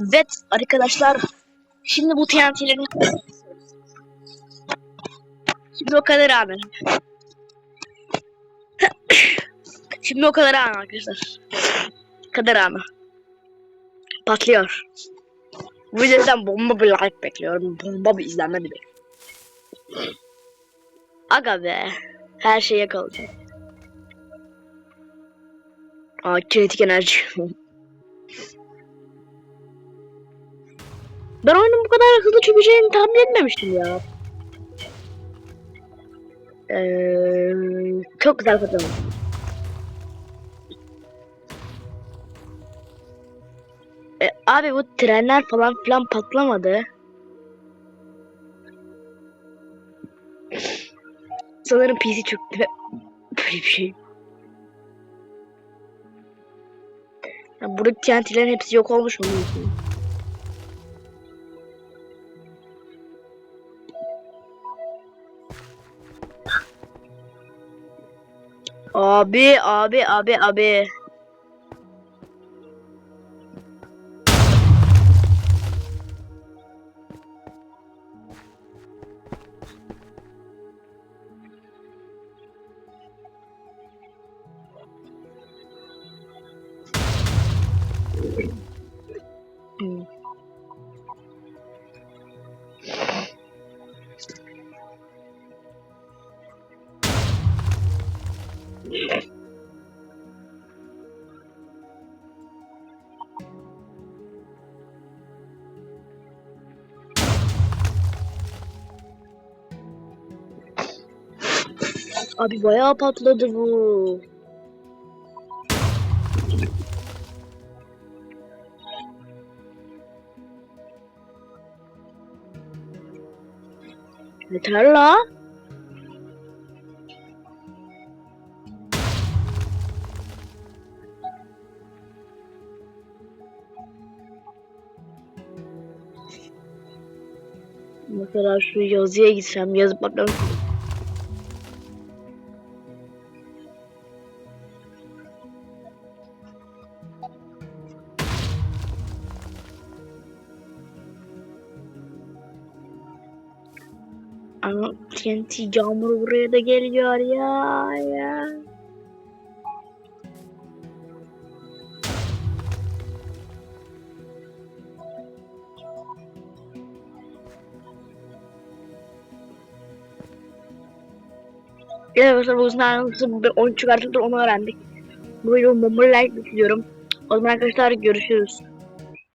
Evet arkadaşlar. Şimdi bu TNT'lerin Şimdi o kadar anı. Şimdi o kadar anı arkadaşlar. Kadar anı. Patlıyor. Bu yüzden bomba bir like bekliyorum. Bomba bir izlenme bekliyorum. Aga be. Her şey yakalayacak. Aa kinetik enerji. Ben oyunun bu kadar hızlı çökeceğini tahmin etmemiştim ya. Ee, çok güzel fotoğraf. E, abi bu trenler falan filan patlamadı. Sanırım PC çöktü. Böyle bir şey. Ya buradaki TNT'lerin hepsi yok olmuş mu? Abi abi abi abi. Hmm. Bayağı patladı bu. Yeter la. Mesela şu yazıya gitsem yazıp bakmam. Ama TNT yağmur buraya da geliyor ya ya. Evet arkadaşlar bugün nasıl bir oyun çıkartılır onu öğrendik. Bu videomu bombayla like bekliyorum. O zaman arkadaşlar görüşürüz.